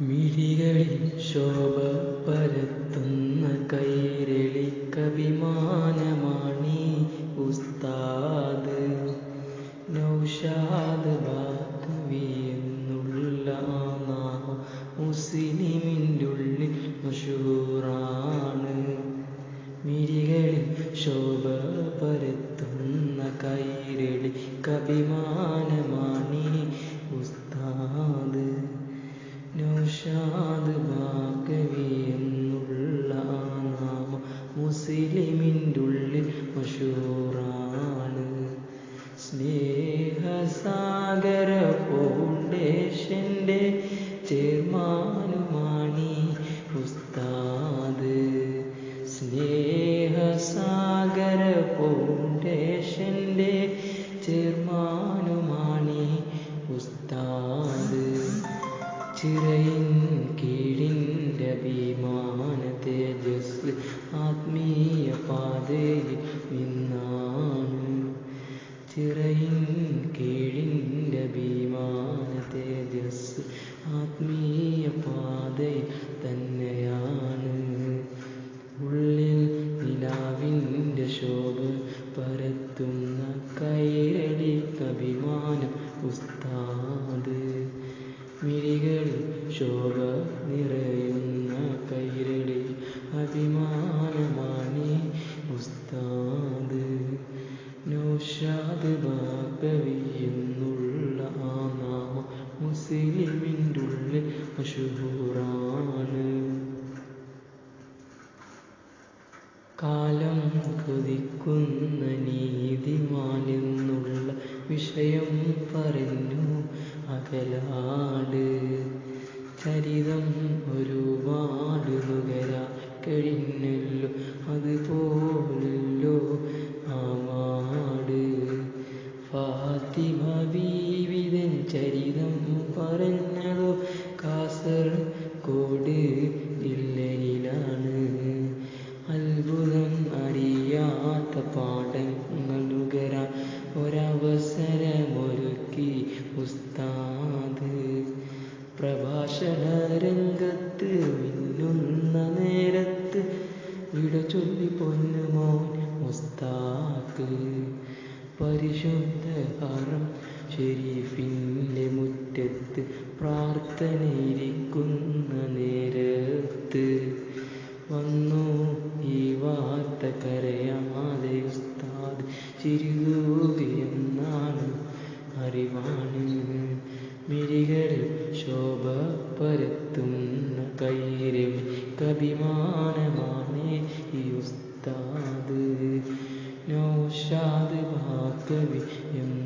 മിഴികളിൽ ശോഭ പരത്തുന്ന കൈരളിക്കഭിമാനമാണീ ഉസ്താദ്. നൗഷാദ് ബാക്കവി എന്നുള്ള നാമ മുസ്ലിമിന്റെ ഉള്ളിൽ മഷൂറാണ്. മിഴികളിൽ ശോഭ പരത്തുന്ന കൈരളിക്കഭിമാനമാണീ നൗഷാദ് ബാക്കവി എന്നുള്ള ആ നാമം മുസ്ലിമിന്റുള്ളിൽ മഷൂറാണ്. സ്നേഹസാഗര ഫൗണ്ടേഷന്റെ ചെയർമാനുമാണീ പരത്തുന്ന കവിമാനം ഉസ്താദ്. മിഴികളിൽ ശോഭ നിറയുന്ന കൈരളി അഭിമാനമാണി ഉസ്താദ്. നൗഷാദ് ബാക്കവി എന്നുള്ള ആ നാമം മുസ്ലിമിന്റെ ഉള്ളിൽ മഷൂറാണ് കൊതിക്കുന്ന നീതിമാനെന്നുള്ള വിഷയം പറഞ്ഞു. അകലാട് ചരിതം ഒരുപാട് നുകരാ കഴിഞ്ഞല്ലോ. അതുപോലല്ലോ ആമാട് മാട്. ഫാത്തിമ ബീവിതൻ ചരിതം പറഞ്ഞതോ? കാസർഗോഡ് പാഠങ്ങൾ നുകരാൻ ഒരവസരമൊരുക്കി. ഉസ്താദ് പ്രഭാഷണ രംഗത്ത് മിന്നുന്ന നേരത്ത് വിട ചൊല്ലി പൊന്നുമോൻ മുസ്താക്ക് പരിശുദ്ധ ഹറം ഷെരീഫിന്റെ മുറ്റത്ത് പ്രാർത്ഥനയിരിക്കുന്ന. ചിരിതൂകയെന്നാണ് അറിവാണ് മിഴികളിൽ ശോഭ പരത്തുന്ന കൈരവ് കഭിമാനമാണ് ഈ ഉസ്താദ്. നൗഷാദ് ഭാഗവി മുസിക്